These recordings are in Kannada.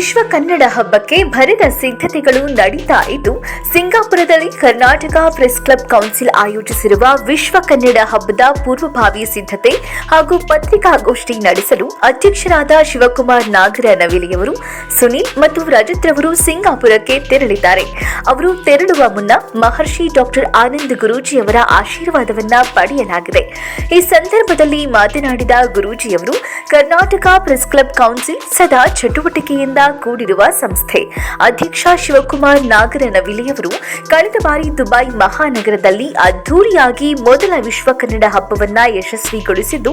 ವಿಶ್ವ ಕನ್ನಡ ಹಬ್ಬಕ್ಕೆ ಭರದ ಸಿದ್ಧತೆಗಳು ನಡೀತಾ ಇದ್ದು, ಸಿಂಗಾಪುರದಲ್ಲಿ ಕರ್ನಾಟಕ ಪ್ರೆಸ್ ಕ್ಲಬ್ ಕೌನ್ಸಿಲ್ ಆಯೋಜಿಸಿರುವ ವಿಶ್ವ ಕನ್ನಡ ಹಬ್ಬದ ಪೂರ್ವಭಾವಿ ಸಿದ್ಧತೆ ಹಾಗೂ ಪತ್ರಿಕಾಗೋಷ್ಠಿ ನಡೆಸಲು ಅಧ್ಯಕ್ಷರಾದ ಶಿವಕುಮಾರ್ ನಾಗರ ನವಿಲಿಯವರು, ಸುನಿಲ್ ಮತ್ತು ರಜತ್ ರವರು ಸಿಂಗಾಪುರಕ್ಕೆ ತೆರಳಿದ್ದಾರೆ. ಅವರು ತೆರಳುವ ಮುನ್ನ ಮಹರ್ಷಿ ಡಾಕ್ಟರ್ ಆನಂದ್ ಗುರೂಜಿಯವರ ಆಶೀರ್ವಾದವನ್ನ ಪಡೆಯಲಾಗಿದೆ. ಈ ಸಂದರ್ಭದಲ್ಲಿ ಮಾತನಾಡಿದ ಗುರೂಜಿಯವರು, ಕರ್ನಾಟಕ ಪ್ರೆಸ್ ಕ್ಲಬ್ ಕೌನ್ಸಿಲ್ ಸದಾ ಚಟುವಟಿಕೆಯಿಂದ ಕೂಡಿರುವ ಸಂಸ್ಥೆ. ಅಧ್ಯಕ್ಷ ಶಿವಕುಮಾರ್ ನಾಗರನವಿಲಿಯವರು ಕಳೆದ ಬಾರಿ ದುಬೈ ಮಹಾನಗರದಲ್ಲಿ ಅದ್ದೂರಿಯಾಗಿ ಮೊದಲ ವಿಶ್ವ ಕನ್ನಡ ಹಬ್ಬವನ್ನ ಯಶಸ್ವಿಗೊಳಿಸಿದ್ದು,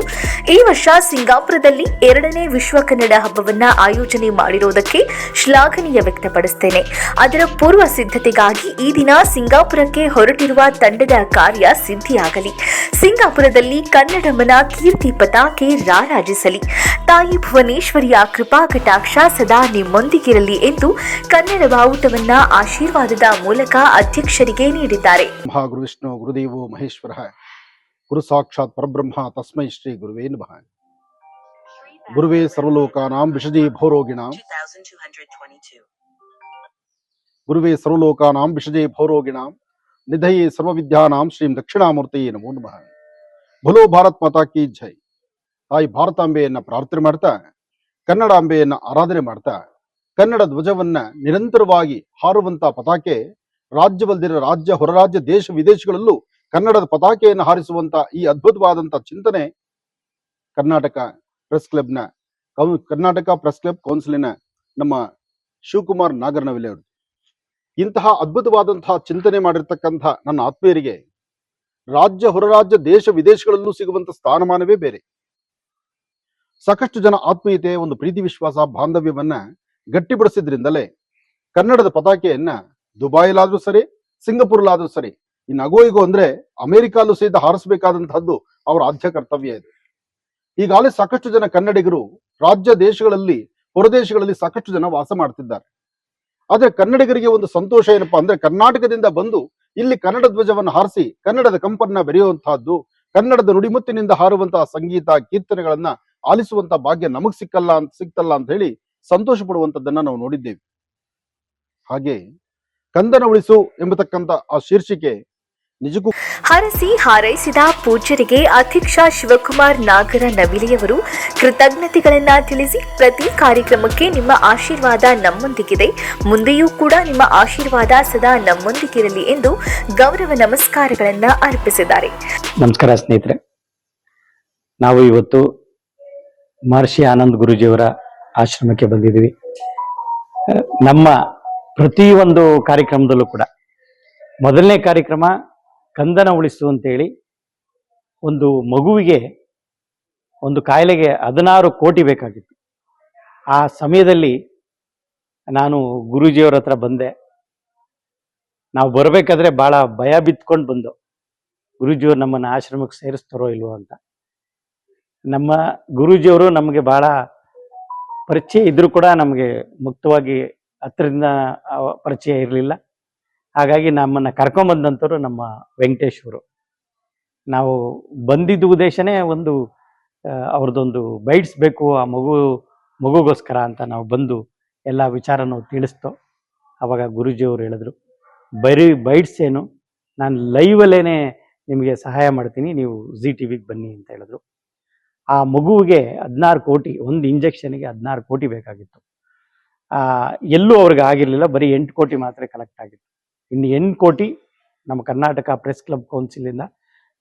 ಈ ವರ್ಷ ಸಿಂಗಾಪುರದಲ್ಲಿ ಎರಡನೇ ವಿಶ್ವ ಕನ್ನಡ ಹಬ್ಬವನ್ನ ಆಯೋಜನೆ ಮಾಡಿರುವುದಕ್ಕೆ ಶ್ಲಾಘನೀಯ ವ್ಯಕ್ತಪಡಿಸುತ್ತೇನೆ ಅದರ ಪೂರ್ವ ಸಿದ್ಧತೆಗಾಗಿ ಈ ದಿನ ಸಿಂಗಾಪುರಕ್ಕೆ ಹೊರಟಿರುವ ತಂಡದ ಕಾರ್ಯ ಸಿದ್ಧಿಯಾಗಲಿ. ಸಿಂಗಾಪುರದಲ್ಲಿ ಕನ್ನಡಮನ ಕೀರ್ತಿ ಪತಾಕೆ ರಾರಾಜಿಸಲಿ. ತಾಯಿ ಭುವನೇಶ್ವರಿಯ ಕೃಪಾ ಕಟಾಕ್ಷ ಸದಾ ನಿಮ್ಮೊಂದಿಗಿರಲಿ ಎಂದು ಕನ್ನಡ ಬಾವುಟವನ್ನ ಆಶೀರ್ವಾದದ ಮೂಲಕ ಅಧ್ಯಕ್ಷರಿಗೆ ನೀಡಿದ್ದಾರೆ. ಮಹಾಗುರು ಗುರು ವಿಷ್ಣು ಗುರುದೇವೋ ಮಹೇಶ್ವರ. ಗುರು ಸಾಕ್ಷಾತ್ ಪರಬ್ರಹ್ಮ, ತಸ್ಮೈ ಶ್ರೀ ಗುರುವೇ ನಮಃ. ಗುರುವೇ ಸರ್ವಲೋಕಾನಾಂ ವಿಷಜಿ ಭೌರೋಗಿಣಾಂ. 2222. ಗುರುವೇ ಸರ್ವಲೋಕಾನಾಂ ವಿಷಜೇ ಭೌರೋಗಿಣಾಂ. ನಿಧಯೇ ಸರ್ವವಿದ್ಯಾನಾಂ ಶ್ರೀ ದಕ್ಷಿಣಾಮೂರ್ತಿಯೇ ನಮೋ ನಮಃ. ಭಲೋ ಭಾರತ್ ಮಾತಾ ಕಿ ಜೈ. ತಾಯಿ ಭಾರತಾಂಬೆಯನ್ನ ಪ್ರಾರ್ಥನೆ ಮಾಡ್ತಾ, ಕನ್ನಡಾಂಬೆಯನ್ನ ಆರಾಧನೆ ಮಾಡ್ತಾ ಕನ್ನಡ ಧ್ವಜವನ್ನ ನಿರಂತರವಾಗಿ ಹಾರುವಂತ ಪತಾಕೆ ರಾಜ್ಯವಲ್ದಿರ ರಾಜ್ಯ ಹೊರರಾಜ್ಯ ದೇಶ ವಿದೇಶಗಳಲ್ಲೂ ಕನ್ನಡದ ಪತಾಕೆಯನ್ನು ಹಾರಿಸುವಂತ ಈ ಅದ್ಭುತವಾದಂತಹ ಚಿಂತನೆ ಕರ್ನಾಟಕ ಪ್ರೆಸ್ ಕ್ಲಬ್ನ ಕರ್ನಾಟಕ ಪ್ರೆಸ್ ಕ್ಲಬ್ ಕೌನ್ಸಿಲಿನ ನಮ್ಮ ಶಿವಕುಮಾರ್ ನಾಗರನವಿಲೆ ಅವರು ಇಂತಹ ಅದ್ಭುತವಾದಂತಹ ಚಿಂತನೆ ಮಾಡಿರ್ತಕ್ಕಂಥ ನನ್ನ ಆತ್ಮೀಯರಿಗೆ ರಾಜ್ಯ ಹೊರರಾಜ್ಯ ದೇಶ ವಿದೇಶಗಳಲ್ಲೂ ಸಿಗುವಂತ ಸ್ಥಾನಮಾನವೇ ಬೇರೆ. ಸಾಕಷ್ಟು ಜನ ಆತ್ಮೀಯತೆ, ಒಂದು ಪ್ರೀತಿ, ವಿಶ್ವಾಸ, ಬಾಂಧವ್ಯವನ್ನ ಗಟ್ಟಿಪಡಿಸಿದ್ರಿಂದಲೇ ಕನ್ನಡದ ಪತಾಕೆಯನ್ನ ದುಬಾಯಿಲಾದ್ರೂ ಸರಿ ಸಿಂಗಪುರ್ಲಾದ್ರೂ ಸರಿ ಇನ್ನು ಅಗೋಯಿಗೋ ಅಂದ್ರೆ ಅಮೆರಿಕಾಲೂ ಸಹಿತ ಹಾರಿಸಬೇಕಾದಂತಹದ್ದು ಅವರ ಆದ್ಯ ಕರ್ತವ್ಯ ಇದೆ. ಈಗಾಗಲೇ ಸಾಕಷ್ಟು ಜನ ಕನ್ನಡಿಗರು ರಾಜ್ಯ ದೇಶಗಳಲ್ಲಿ, ಹೊರದೇಶಗಳಲ್ಲಿ ಸಾಕಷ್ಟು ಜನ ವಾಸ ಮಾಡ್ತಿದ್ದಾರೆ. ಆದ್ರೆ ಕನ್ನಡಿಗರಿಗೆ ಒಂದು ಸಂತೋಷ ಏನಪ್ಪಾ ಅಂದ್ರೆ ಕರ್ನಾಟಕದಿಂದ ಬಂದು ಇಲ್ಲಿ ಕನ್ನಡ ಧ್ವಜವನ್ನು ಹಾರಿಸಿ ಕನ್ನಡದ ಕಂಪನ್ನ ಬೆರೆಯುವಂತಹದ್ದು, ಕನ್ನಡದ ನುಡಿಮುತ್ತಿನಿಂದ ಹಾರುವಂತಹ ಸಂಗೀತ, ಕೀರ್ತನೆಗಳನ್ನ ಆಲಿಸುವಂತ ಭಾಗ್ಯ ನಮಗ್ ಸಿಕ್ಕಲ್ಲ ಅಂತ ಸಿಕ್ತಲ್ಲ ಅಂತ ಹೇಳಿ ಸಂತೋಷ ಪಡುವಂತದ್ದನ್ನ ನಾವು ನೋಡಿದ್ದೇವೆ. ಹಾಗೆ ಕಂದನ ಉಳಿಸು ಎಂಬತಕ್ಕಂತ ಆ ಶೀರ್ಷಿಕೆ ನಿಜಕ್ಕೂ ಹರಸಿ ಹಾರೈಸಿದ ಪೂಜ್ಯರಿಗೆ ಅಧ್ಯಕ್ಷ ಶಿವಕುಮಾರ್ ನಾಗರ ನವಿಲಿಯವರು ಕೃತಜ್ಞತೆಗಳನ್ನ ತಿಳಿಸಿ ಪ್ರತಿ ಕಾರ್ಯಕ್ರಮಕ್ಕೆ ನಿಮ್ಮ ಆಶೀರ್ವಾದ ನಮ್ಮೊಂದಿಗಿದೆ. ಮುಂದೆಯೂ ಕೂಡ ನಿಮ್ಮ ಆಶೀರ್ವಾದ ಸದಾ ನಮ್ಮೊಂದಿಗಿರಲಿ ಎಂದು ಗೌರವ ನಮಸ್ಕಾರಗಳನ್ನ ಅರ್ಪಿಸಿದ್ದಾರೆ. ನಮಸ್ಕಾರ ಸ್ನೇಹಿತರೆ. ನಾವು ಇವತ್ತು ಮಹರ್ಷಿ ಆನಂದ್ ಗುರೂಜಿಯವರ ಆಶ್ರಮಕ್ಕೆ ಬಂದಿದ್ದೀವಿ. ನಮ್ಮ ಪ್ರತಿಯೊಂದು ಕಾರ್ಯಕ್ರಮದಲ್ಲೂ ಕೂಡ ಮೊದಲನೇ ಕಾರ್ಯಕ್ರಮ ಕಂದನ ಉಳಿಸು ಅಂತೇಳಿ ಒಂದು ಮಗುವಿಗೆ ಒಂದು ಕಾಯಿಲೆಗೆ ಹದಿನಾರು ಕೋಟಿ ಬೇಕಾಗಿತ್ತು. ಆ ಸಮಯದಲ್ಲಿ ನಾನು ಗುರೂಜಿಯವ್ರ ಹತ್ರ ಬಂದೆ. ನಾವು ಬರಬೇಕಾದ್ರೆ ಭಾಳ ಭಯ ಬಿತ್ಕೊಂಡು ಬಂದು, ಗುರುಜಿಯವರು ನಮ್ಮನ್ನು ಆಶ್ರಮಕ್ಕೆ ಸೇರಿಸ್ತಾರೋ ಇಲ್ವೋ ಅಂತ. ನಮ್ಮ ಗುರೂಜಿಯವರು ನಮಗೆ ಬಹಳ ಪರಿಚಯ ಇದ್ರೂ ಕೂಡ ನಮಗೆ ಮುಕ್ತವಾಗಿ ಹತ್ರದಿಂದ ಪರಿಚಯ ಇರಲಿಲ್ಲ. ಹಾಗಾಗಿ ನಮ್ಮನ್ನು ಕರ್ಕೊಂಬಂದಂಥವ್ರು ನಮ್ಮ ವೆಂಕಟೇಶ್ವರು. ನಾವು ಬಂದಿದ್ದ ಉದ್ದೇಶನೇ ಒಂದು ಅವ್ರದ್ದೊಂದು ಬೈಟ್ಸ್ ಬೇಕು, ಆ ಮಗು, ಮಗುಗೋಸ್ಕರ ಅಂತ ನಾವು ಬಂದು ಎಲ್ಲ ವಿಚಾರ ನಾವು ತಿಳಿಸ್ತೋ. ಆವಾಗ ಗುರುಜಿಯವರು ಹೇಳಿದ್ರು, ಬರೀ ಬೈಟ್ಸ್ ಏನು? ನಾನು ಲೈವಲ್ಲೇ ನಿಮಗೆ ಸಹಾಯ ಮಾಡ್ತೀನಿ, ನೀವು ಜಿ ಟಿ ಬನ್ನಿ ಅಂತ ಹೇಳಿದ್ರು. ಆ ಮಗುವಿಗೆ ಹದಿನಾರು ಕೋಟಿ, ಒಂದು ಇಂಜೆಕ್ಷನ್ಗೆ ಹದಿನಾರು ಕೋಟಿ ಬೇಕಾಗಿತ್ತು. ಎಲ್ಲೂ ಅವ್ರಿಗೆ ಆಗಿರಲಿಲ್ಲ, ಬರೀ ಎಂಟು ಕೋಟಿ ಮಾತ್ರ ಕಲೆಕ್ಟ್ ಆಗಿತ್ತು. ಇನ್ನು ಎಂಟು ಕೋಟಿ ನಮ್ಮ ಕರ್ನಾಟಕ ಪ್ರೆಸ್ ಕ್ಲಬ್ ಕೌನ್ಸಿಲಿಂದ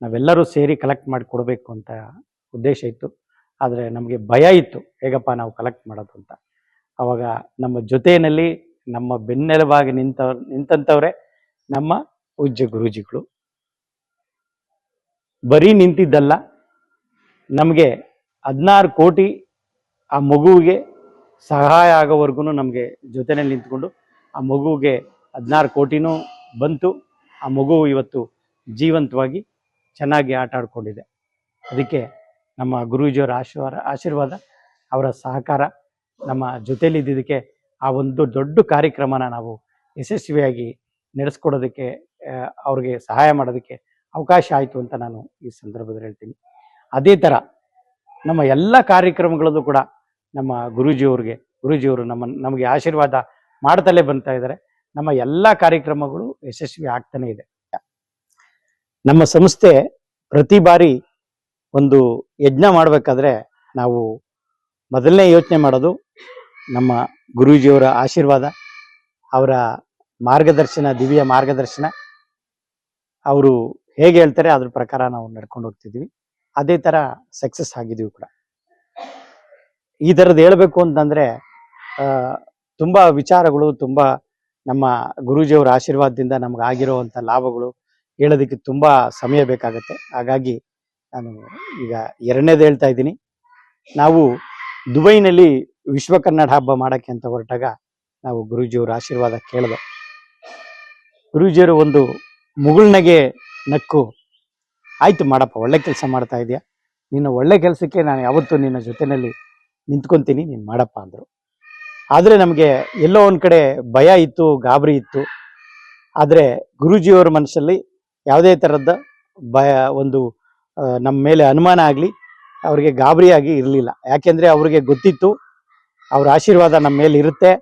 ನಾವೆಲ್ಲರೂ ಸೇರಿ ಕಲೆಕ್ಟ್ ಮಾಡಿ ಕೊಡಬೇಕು ಅಂತ ಉದ್ದೇಶ ಇತ್ತು. ಆದರೆ ನಮಗೆ ಭಯ ಇತ್ತು, ಹೇಗಪ್ಪ ನಾವು ಕಲೆಕ್ಟ್ ಮಾಡೋದು ಅಂತ. ಆವಾಗ ನಮ್ಮ ಜೊತೆಯಲ್ಲಿ ನಮ್ಮ ಬೆನ್ನೆಲುಬಾಗಿ ನಿಂತ ನಿಂತಂಥವ್ರೆ ನಮ್ಮ ಪೂಜ್ಯ ಗುರೂಜಿಗಳು. ಬರೀ ನಿಂತಿದ್ದಲ್ಲ ನಮಗೆ ಹದಿನಾರು ಕೋಟಿ ಆ ಮಗುವಿಗೆ ಸಹಾಯ ಆಗೋವರೆಗೂ ನಮಗೆ ಜೊತೆಯಲ್ಲಿ ನಿಂತ್ಕೊಂಡು ಆ ಮಗುವಿಗೆ ಹದಿನಾರು ಕೋಟಿನೂ ಬಂತು. ಆ ಮಗು ಇವತ್ತು ಜೀವಂತವಾಗಿ ಚೆನ್ನಾಗಿ ಆಟ ಆಡ್ಕೊಂಡಿದೆ. ಅದಕ್ಕೆ ನಮ್ಮ ಗುರೂಜಿಯವರ ಆಶೀರ್ವಾದ ಆಶೀರ್ವಾದ, ಅವರ ಸಹಕಾರ ನಮ್ಮ ಜೊತೆಯಲ್ಲಿ ಇದ್ದಿದ್ದಕ್ಕೆ ಆ ಒಂದು ದೊಡ್ಡ ಕಾರ್ಯಕ್ರಮನ ನಾವು ಯಶಸ್ವಿಯಾಗಿ ನಡೆಸ್ಕೊಡೋದಕ್ಕೆ ಅವ್ರಿಗೆ ಸಹಾಯ ಮಾಡೋದಕ್ಕೆ ಅವಕಾಶ ಆಯಿತು ಅಂತ ನಾನು ಈ ಸಂದರ್ಭದಲ್ಲಿ ಹೇಳ್ತೀನಿ. ಅದೇ ಥರ ನಮ್ಮ ಎಲ್ಲ ಕಾರ್ಯಕ್ರಮಗಳಲ್ಲೂ ಕೂಡ ನಮ್ಮ ಗುರೂಜಿಯವ್ರಿಗೆ, ಗುರೂಜಿಯವರು ನಮ್ಮ, ನಮಗೆ ಆಶೀರ್ವಾದ ಮಾಡ್ತಲೇ ಬರ್ತಾ ಇದ್ದಾರೆ. ನಮ್ಮ ಎಲ್ಲ ಕಾರ್ಯಕ್ರಮಗಳು ಯಶಸ್ವಿ ಆಗ್ತಾನೆ ಇದೆ. ನಮ್ಮ ಸಂಸ್ಥೆ ಪ್ರತಿ ಬಾರಿ ಒಂದು ಯಜ್ಞ ಮಾಡಬೇಕಾದ್ರೆ ನಾವು ಮೊದಲನೇ ಯೋಚನೆ ಮಾಡೋದು ನಮ್ಮ ಗುರೂಜಿಯವರ ಆಶೀರ್ವಾದ, ಅವರ ಮಾರ್ಗದರ್ಶನ, ದಿವ್ಯ ಮಾರ್ಗದರ್ಶನ. ಅವರು ಹೇಗೆ ಹೇಳ್ತಾರೆ ಅದ್ರ ಪ್ರಕಾರ ನಾವು ನಡ್ಕೊಂಡು ಹೋಗ್ತಿದ್ವಿ ಅದೇ ತರ ಸಕ್ಸಸ್ ಆಗಿದೀವಿ ಕೂಡ. ಈ ಥರದ್ದು ಹೇಳಬೇಕು ಅಂತಂದ್ರೆ ತುಂಬಾ ವಿಚಾರಗಳು, ತುಂಬಾ ನಮ್ಮ ಗುರೂಜಿಯವರ ಆಶೀರ್ವಾದದಿಂದ ನಮ್ಗೆ ಆಗಿರುವಂತ ಲಾಭಗಳು ಹೇಳೋದಕ್ಕೆ ತುಂಬಾ ಸಮಯ ಬೇಕಾಗತ್ತೆ. ಹಾಗಾಗಿ ನಾನು ಈಗ ಎರಡನೇದು ಹೇಳ್ತಾ ಇದ್ದೀನಿ. ನಾವು ದುಬೈನಲ್ಲಿ ವಿಶ್ವ ಕನ್ನಡ ಹಬ್ಬ ಮಾಡಕ್ಕೆ ಅಂತ ಹೊರಟಾಗ ನಾವು ಗುರೂಜಿಯವರ ಆಶೀರ್ವಾದ ಕೇಳಿದೆ. ಗುರೂಜಿಯವರು ಒಂದು ಮುಗುಳ್ನಗೆ ನಕ್ಕು. ಆಯ್ತು ಮಾಡಪ್ಪ, ಒಳ್ಳೆ ಕೆಲಸ ಮಾಡ್ತಾ ಇದೆಯಾ? ನಿನ್ನ ಒಳ್ಳೆ ಕೆಲಸಕ್ಕೆ ನಾನು ಯಾವತ್ತೂ ನಿನ್ನ ಜೊತೆನಲ್ಲಿ ನಿಂತ್ಕೊಂತೀನಿ, ನೀನು ಮಾಡಪ್ಪ ಅಂದರು. ಆದರೆ ನಮಗೆ ಎಲ್ಲೋ ಒಂದು ಕಡೆ ಭಯ ಇತ್ತು, ಗಾಬರಿ ಇತ್ತು. ಆದರೆ ಗುರೂಜಿಯವರ ಮನಸ್ಸಲ್ಲಿ ಯಾವುದೇ ಥರದ ಭಯ, ಒಂದು ನಮ್ಮ ಮೇಲೆ ಅನುಮಾನ ಆಗಲಿ, ಅವ್ರಿಗೆ ಗಾಬರಿಯಾಗಿ ಇರಲಿಲ್ಲ. ಯಾಕೆಂದರೆ ಅವರಿಗೆ ಗೊತ್ತಿತ್ತು, ಅವ್ರ ಆಶೀರ್ವಾದ ನಮ್ಮ ಮೇಲೆ ಇರುತ್ತೆ.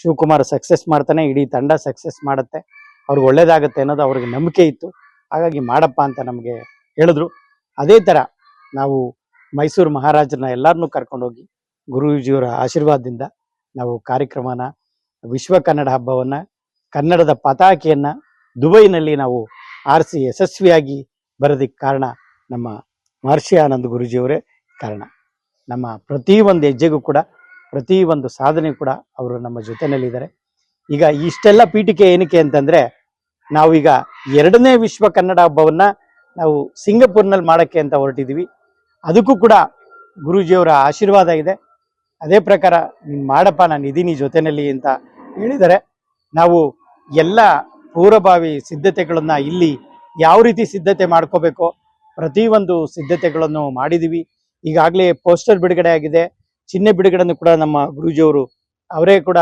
ಶಿವಕುಮಾರ್ ಸಕ್ಸಸ್ ಮಾಡ್ತಾನೆ, ಇಡೀ ತಂಡ ಸಕ್ಸಸ್ ಮಾಡುತ್ತೆ. ಅವ್ರಿಗೆ ಒಳ್ಳೇದಾಗುತ್ತೆ ಅನ್ನೋದು ಅವ್ರಿಗೆ ನಂಬಿಕೆ ಇತ್ತು. ಹಾಗಾಗಿ ಮಾಡಪ್ಪ ಅಂತ ನಮಗೆ ಹೇಳಿದ್ರು. ಅದೇ ಥರ ನಾವು ಮೈಸೂರು ಮಹಾರಾಜರನ್ನ ಎಲ್ಲರನ್ನೂ ಕರ್ಕೊಂಡೋಗಿ ಗುರೂಜಿಯವರ ಆಶೀರ್ವಾದದಿಂದ ನಾವು ಕಾರ್ಯಕ್ರಮನ, ವಿಶ್ವ ಕನ್ನಡ ಹಬ್ಬವನ್ನು, ಕನ್ನಡದ ಪತಾಕೆಯನ್ನು ದುಬೈನಲ್ಲಿ ನಾವು ಆರಿಸಿ ಯಶಸ್ವಿಯಾಗಿ ಬರೋದಕ್ಕೆ ಕಾರಣ ನಮ್ಮ ಮಹರ್ಷಿ ಆನಂದ್ ಗುರೂಜಿಯವರೇ ಕಾರಣ. ನಮ್ಮ ಪ್ರತಿ ಒಂದು ಹೆಜ್ಜೆಗೂ ಕೂಡ, ಪ್ರತಿ ಒಂದು ಸಾಧನೆ ಕೂಡ ಅವರು ನಮ್ಮ ಜೊತೆಯಲ್ಲಿದ್ದಾರೆ ಈಗ ಇಷ್ಟೆಲ್ಲ ಪೀಠಿಕೆ ಏನಕ್ಕೆ ಅಂತಂದ್ರೆ ನಾವು ಈಗ ಎರಡನೇ ವಿಶ್ವ ಕನ್ನಡ ಹಬ್ಬವನ್ನ ನಾವು ಸಿಂಗಪುರ್ನಲ್ಲಿ ಮಾಡೋಕ್ಕೆ ಅಂತ ಹೊರಟಿದ್ದೀವಿ ಅದಕ್ಕೂ ಕೂಡ ಗುರುಜಿಯವರ ಆಶೀರ್ವಾದ ಇದೆ. ಅದೇ ಪ್ರಕಾರ ನೀನು ಮಾಡಪ್ಪ, ನಾನು ಇದೀನಿ ಜೊತೆನಲ್ಲಿ ಅಂತ ಹೇಳಿದರೆ ನಾವು ಎಲ್ಲ ಪೂರ್ವಭಾವಿ ಸಿದ್ಧತೆಗಳನ್ನ ಇಲ್ಲಿ ಯಾವ ರೀತಿ ಸಿದ್ಧತೆ ಮಾಡ್ಕೋಬೇಕೋ ಪ್ರತಿಯೊಂದು ಸಿದ್ಧತೆಗಳನ್ನು ಮಾಡಿದೀವಿ. ಈಗಾಗಲೇ ಪೋಸ್ಟರ್ ಬಿಡುಗಡೆ ಆಗಿದೆ. ಚಿಹ್ನೆ ಬಿಡುಗಡೆಯನ್ನು ಕೂಡ ನಮ್ಮ ಗುರುಜಿಯವರು ಅವರೇ ಕೂಡ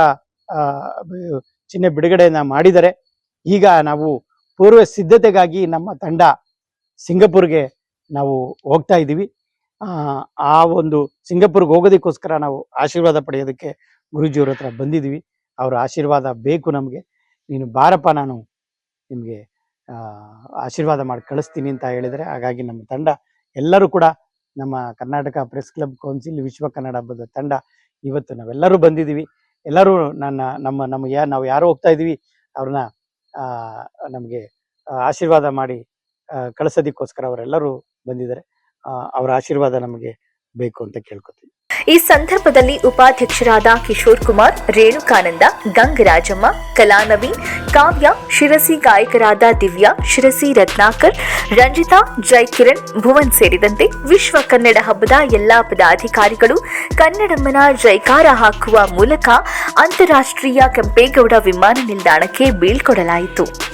ಚಿಹ್ನೆ ಬಿಡುಗಡೆಯನ್ನ ಮಾಡಿದ್ದಾರೆ. ಈಗ ನಾವು ಪೂರ್ವ ಸಿದ್ಧತೆಗಾಗಿ ನಮ್ಮ ತಂಡ ಸಿಂಗಪುರ್ಗೆ ನಾವು ಹೋಗ್ತಾ ಇದ್ದೀವಿ. ಆ, ಒಂದು ಸಿಂಗಪುರ್ಗೆ ಹೋಗೋದಕ್ಕೋಸ್ಕರ ನಾವು ಆಶೀರ್ವಾದ ಪಡೆಯೋದಕ್ಕೆ ಗುರುಜಿಯವ್ರ ಹತ್ರ ಬಂದಿದ್ದೀವಿ. ಅವರ ಆಶೀರ್ವಾದ ಬೇಕು ನಮಗೆ. ನೀನು ಬಾರಪ್ಪ ನಾನು ನಿಮಗೆ ಆಶೀರ್ವಾದ ಮಾಡಿ ಕಳಿಸ್ತೀನಿ ಅಂತ ಹೇಳಿದರೆ ಹಾಗಾಗಿ ನಮ್ಮ ತಂಡ ಎಲ್ಲರೂ ಕೂಡ ನಮ್ಮ ಕರ್ನಾಟಕ ಪ್ರೆಸ್ ಕ್ಲಬ್ ಕೌನ್ಸಿಲ್ ವಿಶ್ವ ಕನ್ನಡ ಹಬ್ಬದ ತಂಡ ಇವತ್ತು ನಾವೆಲ್ಲರೂ ಬಂದಿದ್ದೀವಿ. ಎಲ್ಲರೂ ನನ್ನ ನಮ್ಮ ನಮಗೆ ನಾವು ಯಾರು ಹೋಗ್ತಾ ಇದ್ದೀವಿ ಅವ್ರನ್ನ ನಮಗೆ ಆಶೀರ್ವಾದ ಮಾಡಿ ಕಳಿಸೋದಕ್ಕೋಸ್ಕರ ಅವರೆಲ್ಲರೂ ಬಂದಿದ್ದಾರೆ. ಅವರ ಆಶೀರ್ವಾದ ನಮಗೆ ಬೇಕು ಅಂತ ಕೇಳ್ಕೊತೀವಿ ಈ ಸಂದರ್ಭದಲ್ಲಿ ಉಪಾಧ್ಯಕ್ಷರಾದ ಕಿಶೋರ್ ಕುಮಾರ್, ರೇಣುಕಾನಂದ, ಗಂಗರಾಜಮ್ಮ ಕಲಾನವಿ ಕಾವ್ಯ, ಶಿರಸಿ ಗಾಯಕರಾದ ದಿವ್ಯಾ, ಶಿರಸಿ ರತ್ನಾಕರ್, ರಂಜಿತಾ, ಜೈಕಿರಣ್, ಭುವನ್ ಸೇರಿದಂತೆ ವಿಶ್ವ ಕನ್ನಡ ಹಬ್ಬದ ಎಲ್ಲಾ ಪದಾಧಿಕಾರಿಗಳು ಕನ್ನಡಮ್ಮನ ಜೈಕಾರ ಹಾಕುವ ಮೂಲಕ ಅಂತಾರಾಷ್ಟ್ರೀಯ ಕೆಂಪೇಗೌಡ ವಿಮಾನ ನಿಲ್ದಾಣಕ್ಕೆ ಬೀಳ್ಕೊಡಲಾಯಿತು.